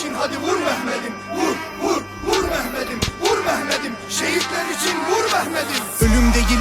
için hadi vur Mehmet'im. Vur vur vur Mehmet'im Vur Mehmet'im. Şehitler için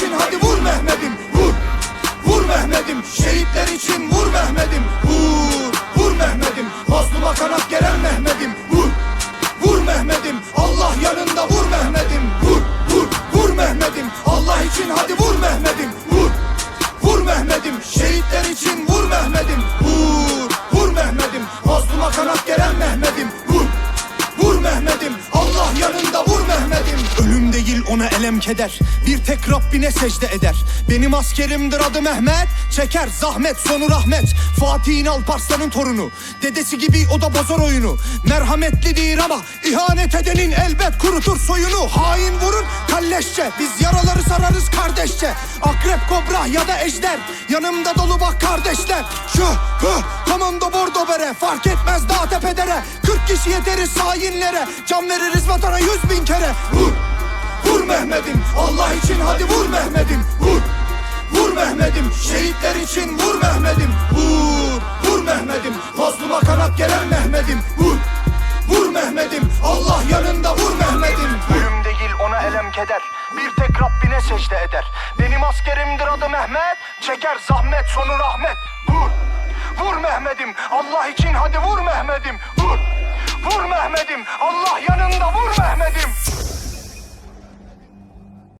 için hadi vur Mehmet'im Vur. Vur Mehmet'im Şehitler için vur Mehmet'im. Vur Vur Mehmet'im. Mazluma kanat gelen Mehmet'im. Vur Vur Mehmet'im. Allah yanında vur Mehmet'im. Vur Vur Vur Mehmet'im. Allah için hadi vur Mehmet'im. Vur Vur Mehmet'im. Şehitler için vur Ölüm değil ona elem keder. Bir tek Rabbine secde eder. Benim askerimdir adı Mehmet. Çeker zahmet sonu rahmet. Fatih'in Alparslan'ın torunu. Dedesi gibi o da bozar oyunu. Merhametlidir ama ihanet edenin elbet kurutur soyunu. Hain vurun kalleşçe. Biz yaraları sararız kardeşçe. Akrep kobra ya da ejder. Yanımda dolu bak kardeşler. Şu hı, komando bordo bere Fark etmez dağ tepedere 40 kişi yeteriz hainlere Can veririz vatana yüz bin kere. Vur Vur Mehmet'im. Allah için hadi vur Mehmet'im. Vur Vur Mehmet'im. Şehitler için vur Mehmet'im. Vur Vur Mehmet'im. Mazluma kanat gelen Mehmet'im. Vur Vur Mehmet'im. Allah yanında vur Mehmet'im. Ölüm değil ona elem keder. Bir tek Rabbine secde eder. Benim askerimdir adı Mehmet. Çeker zahmet sonu rahmet. Vur Vur Mehmet'im Allah için hadi vur Mehmet'im. Vur Vur Mehmet'im Allah